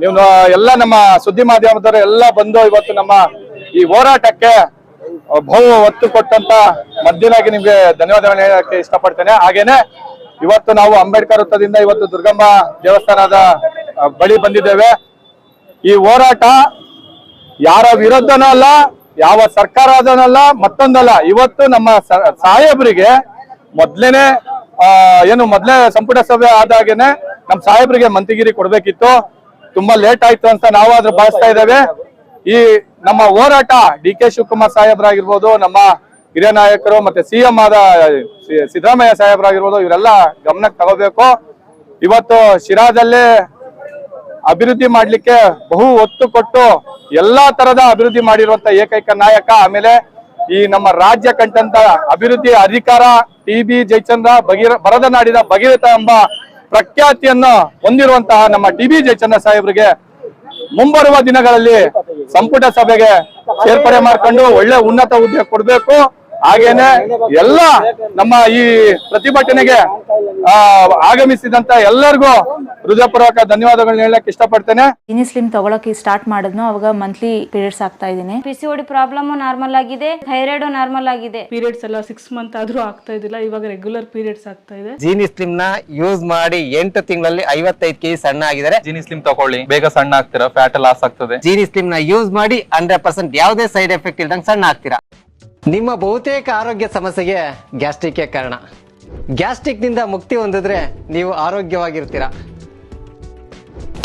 ನೀವು ಎಲ್ಲ ನಮ್ಮ ಸುದ್ದಿ ಮಾಧ್ಯಮದವರು ಎಲ್ಲ ಬಂದು ಇವತ್ತು ನಮ್ಮ ಈ ಹೋರಾಟಕ್ಕೆ ಬಹು ಒತ್ತು ಕೊಟ್ಟಂತ ಮದ್ದಿನಾಗಿ ನಿಮ್ಗೆ ಧನ್ಯವಾದಗಳನ್ನ ಹೇಳಕ್ಕೆ ಇಷ್ಟಪಡ್ತೇನೆ. ಹಾಗೇನೆ ಇವತ್ತು ನಾವು ಅಂಬೇಡ್ಕರ್ ವೃತ್ತದಿಂದ ಇವತ್ತು ದುರ್ಗಮ್ಮ ದೇವಸ್ಥಾನದ ಬಳಿ ಬಂದಿದ್ದೇವೆ. ಈ ಹೋರಾಟ ಯಾರ ವಿರುದ್ಧನೂ ಅಲ್ಲ ಯಾವ ಸರ್ಕಾರದನಲ್ಲ, ಮತ್ತೊಂದಲ್ಲ. ಇವತ್ತು ನಮ್ಮ ಸಾಹೇಬರಿಗೆ ಮೊದ್ಲೇನೆ ಏನು ಮೊದ್ಲೇ ಸಂಪುಟ ಸಭೆ ಆದಾಗೇನೆ ನಮ್ಮ ಸಾಹೇಬರಿಗೆ ಮಂತಿಗಿರಿ ಕೊಡ್ಬೇಕಿತ್ತು. ತುಂಬಾ ಲೇಟ್ ಆಯ್ತು ಅಂತ ನಾವಾದ್ರೂ ಭಾವಿಸ್ತಾ ಇದ್ದೇವೆ. ಈ ನಮ್ಮ ಹೋರಾಟ ಡಿ ಕೆ ಶಿವಕುಮಾರ್ ಸಾಹೇಬ್ರಾಗಿರ್ಬೋದು, ನಮ್ಮ ಹಿರಿಯ ನಾಯಕರು ಮತ್ತೆ ಸಿಎಂ ಆದ ಸಿದ್ದರಾಮಯ್ಯ ಸಾಹೇಬ್ರಾಗಿರ್ಬೋದು, ಇವರೆಲ್ಲ ಗಮನಕ್ಕೆ ತಗೋಬೇಕು. ಇವತ್ತು ಶಿರಾದಲ್ಲೇ ಅಭಿವೃದ್ಧಿ ಮಾಡ್ಲಿಕ್ಕೆ ಬಹು ಒತ್ತು ಕೊಟ್ಟು ಎಲ್ಲಾ ತರದ ಅಭಿವೃದ್ಧಿ ಮಾಡಿರುವಂತ ಏಕೈಕ ನಾಯಕ, ಆಮೇಲೆ ಈ ನಮ್ಮ ರಾಜ್ಯ ಕಂಟಂತ ಅಭಿವೃದ್ಧಿ ಅಧಿಕಾರ ಟಿ ಬಿ ಜಯಚಂದ್ರ ಭಗೀರ ಬರದ ನಾಡಿನ ಭಗೀರಥ ಎಂಬ ಪ್ರಖ್ಯಾತಿಯನ್ನು ಹೊಂದಿರುವಂತಹ ನಮ್ಮ ಟಿ ಬಿ ಜಯಚಂದ್ರ ಸಾಹೇಬ್ರಿಗೆ ಮುಂಬರುವ ದಿನಗಳಲ್ಲಿ ಸಂಪುಟ ಸಭೆಗೆ ಸೇರ್ಪಡೆ ಮಾಡ್ಕೊಂಡು ಒಳ್ಳೆ ಉನ್ನತ ಹುದ್ದೆ ಕೊಡಬೇಕು. ಹಾಗೇನೆ ಎಲ್ಲ ನಮ್ಮ ಈ ಪ್ರತಿಭಟನೆಗೆ ಆಗಮಿಸಿದಂತ ಎಲ್ಲರಿಗೂ ಹೃದಯಪೂರ್ವಕ ಧನ್ಯವಾದಗಳನ್ನ ಹೇಳಕ್ ಇಷ್ಟಪಡ್ತೇನೆ. ಜಿನಿ ಸ್ಲಿಮ್ ತಗೊಳಕ್ಕೆ ಸ್ಟಾರ್ಟ್ ಮಾಡಿದ್ನು ಅವಾಗ ಮಂತ್ಲಿ ಪೀರಿಯಡ್ಸ್ ಆಗ್ತಾ ಇದ್ದೀನಿ. P C O D problem normal ಆಗಿದೆ ಥೈರಾಯ್ಡ್ ನಾರ್ಮಲ್ ಆಗಿದೆ. ಪೀರಿಯಡ್ಸ್ ಎಲ್ಲ ಸಿಕ್ಸ್ ಮಂತ್ ಆದ್ರೂ ಆಗ್ತಾ ಇದಿಲ್ಲ ಇವಾಗ ರೆಗ್ಯುಲರ್ ಪೀರಿಯಡ್ಸ್ ಆಗ್ತಾ ಇದೆ. ಜೀನಿ ಸ್ಲಿಮ್ನ ಯೂಸ್ ಮಾಡಿ ಎಂಟು ತಿಂಗಳಲ್ಲಿ ಐವತ್ತೈದು ಕೆಜಿ ಸಣ್ಣ ಆಗಿದ್ದಾರೆ. ಜೀನಿ ಸ್ಲಿಮ್ ತಗೊಳ್ಳಿ ಬೇಗ ಸಣ್ಣ ಆಗ್ತೀರಾ ಫ್ಯಾಟ್ ಲಾಸ್ ಆಗ್ತದೆ. ಜೀನಿ ಸ್ಲಿಮ್ನ ಯೂಸ್ ಮಾಡಿ ಹಂಡ್ರೆಡ್ ಪರ್ಸೆಂಟ್ ಯಾವುದೇ ಸೈಡ್ ಎಫೆಕ್ಟ್ ಇಲ್ದಂಗೆ ಸಣ್ಣ ಆಗ್ತೀರಾ. ನಿಮ್ಮ ಬಹುತೇಕ ಆರೋಗ್ಯ ಸಮಸ್ಯೆಗೆ ಗ್ಯಾಸ್ಟ್ರಿಕ್ ಕಾರಣ. ಗ್ಯಾಸ್ಟ್ರಿಕ್ನಿಂದ ಮುಕ್ತಿ ಹೊಂದಿದ್ರೆ ನೀವು ಆರೋಗ್ಯವಾಗಿರ್ತೀರಾ.